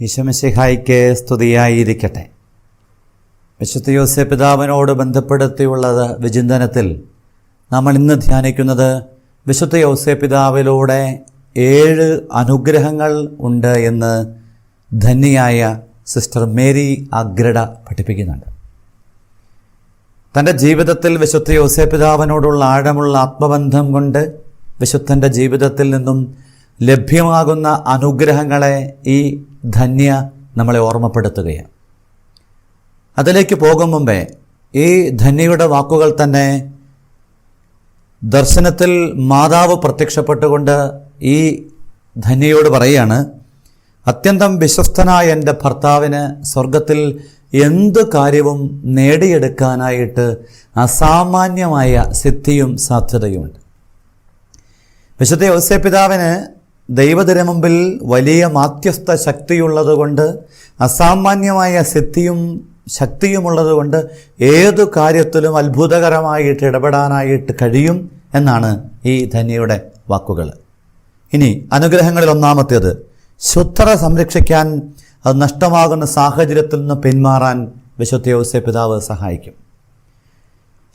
ഈശോമിശിഹായിക്ക് സ്തുതിയായിരിക്കട്ടെ. വിശുദ്ധ യോസെ പിതാവിനോട് ബന്ധപ്പെടുത്തിയുള്ളത് വിചിന്തനത്തിൽ നമ്മൾ ഇന്ന് ധ്യാനിക്കുന്നത് വിശുദ്ധ യോസെ പിതാവിലൂടെ ഏഴ് അനുഗ്രഹങ്ങൾ ഉണ്ട് എന്ന് ധന്യയായ സിസ്റ്റർ മേരി അഗ്രഡ പഠിപ്പിക്കുന്നുണ്ട്. തന്റെ ജീവിതത്തിൽ വിശുദ്ധ യോസെ പിതാവിനോടുള്ള ആഴമുള്ള ആത്മബന്ധം കൊണ്ട് വിശുദ്ധന്റെ ജീവിതത്തിൽ നിന്നും ലഭ്യമാകുന്ന അനുഗ്രഹങ്ങളെ ഈ ധന്യ നമ്മളെ ഓർമ്മപ്പെടുത്തുകയാണ്. അതിലേക്ക് പോകും മുമ്പേ ഈ ധന്യയുടെ വാക്കുകൾ തന്നെ ദർശനത്തിൽ മാതാവ് പ്രത്യക്ഷപ്പെട്ടുകൊണ്ട് ഈ ധന്യയോട് പറയുകയാണ് അത്യന്തം വിശ്വസ്തനായ എന്റെ ഭർത്താവിന് സ്വർഗത്തിൽ എന്ത് കാര്യവും നേടിയെടുക്കാനായിട്ട് അസാമാന്യമായ സിദ്ധിയും സാധ്യതയുമുണ്ട്. വിശുദ്ധ ഔസ്യപിതാവിന് ദൈവത്തിന് മുമ്പിൽ വലിയ മാധ്യസ്ഥ ശക്തിയുള്ളതുകൊണ്ട് അസാമാന്യമായ സിദ്ധിയും ശക്തിയുമുള്ളതുകൊണ്ട് ഏതു കാര്യത്തിലും അത്ഭുതകരമായിട്ട് ഇടപെടാനായിട്ട് കഴിയും എന്നാണ് ഈ ധന്യയുടെ വാക്കുകൾ. ഇനി അനുഗ്രഹങ്ങളിൽ ഒന്നാമത്തേത് ശുദ്ധത സംരക്ഷിക്കാൻ അത് നഷ്ടമാകുന്ന സാഹചര്യത്തിൽ നിന്ന് പിന്മാറാൻ വിശുദ്ധ യോസെ പിതാവ് സഹായിക്കും.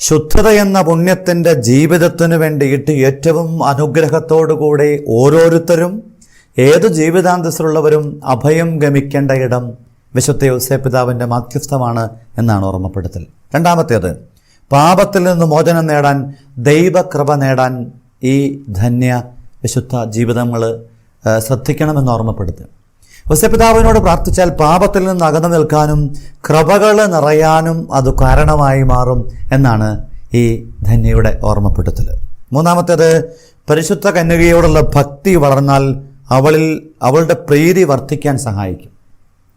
ശുദ്ധത എന്ന പുണ്യത്തിന്റെ ജീവിതത്തിനു വേണ്ടിയിട്ട് ഏറ്റവും അനുഗ്രഹത്തോടുകൂടി ഓരോരുത്തരും ഏത് ജീവിതാന്തസ്സിലുള്ളവരും അഭയം ഗമിക്കേണ്ട ഇടം വിശുദ്ധ യോസേ പിതാവിന്റെ മാധ്യസ്ഥമാണ് എന്നാണ് ഓർമ്മപ്പെടുത്തൽ. രണ്ടാമത്തേത് പാപത്തിൽ നിന്ന് മോചനം നേടാൻ ദൈവകൃപ നേടാൻ ഈ ധന്യ വിശുദ്ധ ജീവിതങ്ങൾ ശ്രദ്ധിക്കണമെന്ന് ഓർമ്മപ്പെടുത്തുക. യോസപിതാവിനോട് പ്രാർത്ഥിച്ചാൽ പാപത്തിൽ നിന്ന് അകന്നു നിൽക്കാനും കൃപകൾ നിറയാനും അത് കാരണമായി മാറും എന്നാണ് ഈ ധന്യയുടെ ഓർമ്മപ്പെടുത്തൽ. മൂന്നാമത്തേത് പരിശുദ്ധ കന്യകയോടുള്ള ഭക്തി വളർന്നാൽ അവളിൽ അവളുടെ പ്രീതി വർദ്ധിക്കാൻ സഹായിക്കും.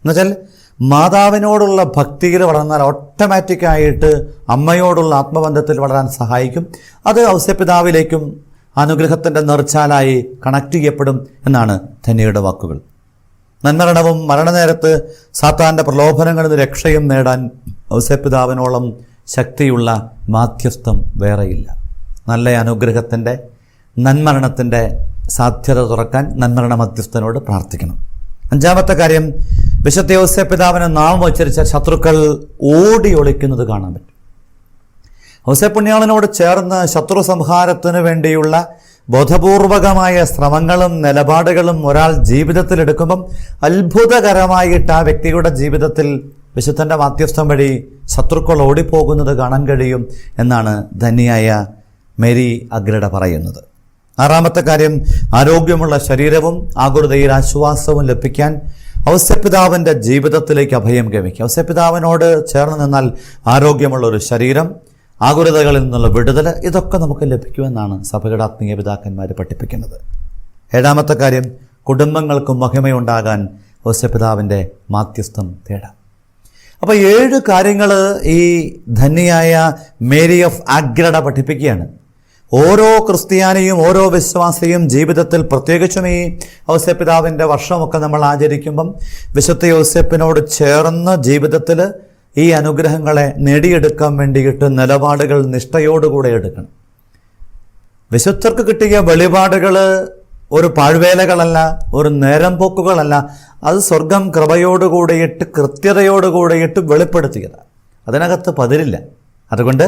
എന്നുവെച്ചാൽ മാതാവിനോടുള്ള ഭക്തിയിൽ വളർന്നാൽ ഓട്ടോമാറ്റിക്കായിട്ട് അമ്മയോടുള്ള ആത്മബന്ധത്തിൽ വളരാൻ സഹായിക്കും. അത് ഔസ്യപിതാവിലേക്കും അനുഗ്രഹത്തിന്റെ നെർച്ചാലായി കണക്ട് ചെയ്യപ്പെടും എന്നാണ് ധന്യയുടെ വാക്കുകൾ. നന്മരണവും മരണനേരത്ത് സാത്താന്റെ പ്രലോഭനങ്ങളിൽ നിന്ന് രക്ഷയും നേടാൻ ഔസപിതാവിനോളം ശക്തിയുള്ള മാധ്യസ്ഥം വേറെയില്ല. നല്ല അനുഗ്രഹത്തിന്റെ നന്മരണത്തിന്റെ സാധ്യത തുറക്കാൻ നന്മരണ മധ്യസ്ഥനോട് പ്രാർത്ഥിക്കണം. അഞ്ചാമത്തെ കാര്യം വിശുദ്ധ ഔസപിതാവിനെ നാമം ഉച്ചരിച്ച ശത്രുക്കൾ ഓടി ഒളിക്കുന്നത് കാണാൻ പറ്റും. ഔസപുണ്യാളനോട് ചേർന്ന് ശത്രു സംഹാരത്തിന് വേണ്ടിയുള്ള ബോധപൂർവകമായ ശ്രമങ്ങളും നിലപാടുകളും ഒരാൾ ജീവിതത്തിൽ എടുക്കുമ്പം അത്ഭുതകരമായിട്ട് ആ വ്യക്തിയുടെ ജീവിതത്തിൽ വിശുദ്ധന്റെ മാധ്യസ്ഥം വഴി ശത്രുക്കൾ ഓടിപ്പോകുന്നത് കാണാൻ കഴിയും എന്നാണ് ധന്യായ മേരി അഗ്രഡ പറയുന്നത്. ആറാമത്തെ കാര്യം ആരോഗ്യമുള്ള ശരീരവും ആകുലതയിൽ ആശ്വാസവും ലഭിക്കാൻ ഔസ്യപിതാവിന്റെ ജീവിതത്തിലേക്ക് അഭയം ഗമിക്കുക. ഔസ്യപിതാവിനോട് ചേർന്ന് നിന്നാൽ ആരോഗ്യമുള്ള ഒരു ശരീരം ആകുലതകളിൽ നിന്നുള്ള വിടുതൽ ഇതൊക്കെ നമുക്ക് ലഭിക്കുമെന്നാണ് സഭയുടെ ആത്മീയ പിതാക്കന്മാർ പഠിപ്പിക്കുന്നത്. ഏഴാമത്തെ കാര്യം കുടുംബങ്ങൾക്കും മഹിമയുണ്ടാകാൻ ഓസ്യപിതാവിന്റെ മാധ്യസ്ഥം തേടാം. അപ്പോൾ ഏഴ് കാര്യങ്ങൾ ഈ ധന്യയായ മേരി ഓഫ് ആഗ്രഡ പഠിപ്പിക്കുകയാണ്. ഓരോ ക്രിസ്ത്യാനിയും ഓരോ വിശ്വാസിയും ജീവിതത്തിൽ പ്രത്യേകിച്ചും ഈ ഔസ്യപിതാവിന്റെ വർഷമൊക്കെ നമ്മൾ ആചരിക്കുമ്പം വിശുദ്ധ ഔസ്യപ്പിനോട് ചേർന്ന് ജീവിതത്തിൽ ഈ അനുഗ്രഹങ്ങളെ നേടിയെടുക്കാൻ വേണ്ടിയിട്ട് നിലപാടുകൾ നിഷ്ഠയോടുകൂടെ എടുക്കണം. വിശുദ്ധർക്ക് കിട്ടിയ വെളിപാടുകൾ ഒരു പാഴ്വേലകളല്ല ഒരു നേരം പോക്കുകളല്ല. അത് സ്വർഗം കൃപയോടുകൂടിയിട്ട് കൃത്യതയോടുകൂടിയിട്ട് വെളിപ്പെടുത്തിയതാണ് അതിനകത്ത് പതിരില്ല. അതുകൊണ്ട്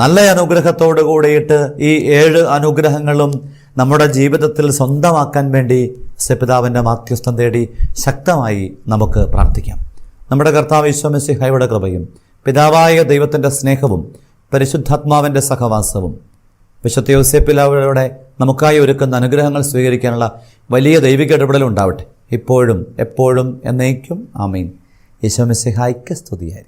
നല്ല അനുഗ്രഹത്തോടു കൂടിയിട്ട് ഈ ഏഴ് അനുഗ്രഹങ്ങളും നമ്മുടെ ജീവിതത്തിൽ സ്വന്തമാക്കാൻ വേണ്ടി സെപിതാവിന്റെ മാധ്യസ്ഥം തേടി ശക്തമായി നമുക്ക് പ്രാർത്ഥിക്കാം. നമ്മുടെ കർത്താവ് ഈശ്വമിസിഹയുടെ കൃപയും പിതാവായ ദൈവത്തിന്റെ സ്നേഹവും പരിശുദ്ധാത്മാവിന്റെ സഹവാസവും വിശുദ്ധ യോസേപ്പിലാവയുടെ നമുക്കായി ഒരുക്കുന്ന അനുഗ്രഹങ്ങൾ സ്വീകരിക്കാനുള്ള വലിയ ദൈവിക ഇടപെടൽ ഉണ്ടാവട്ടെ ഇപ്പോഴും എപ്പോഴും എന്നേക്കും. ആമീൻ. ഈശോമിസിഹായ്ക്ക് സ്തുതിയായിരിക്കും.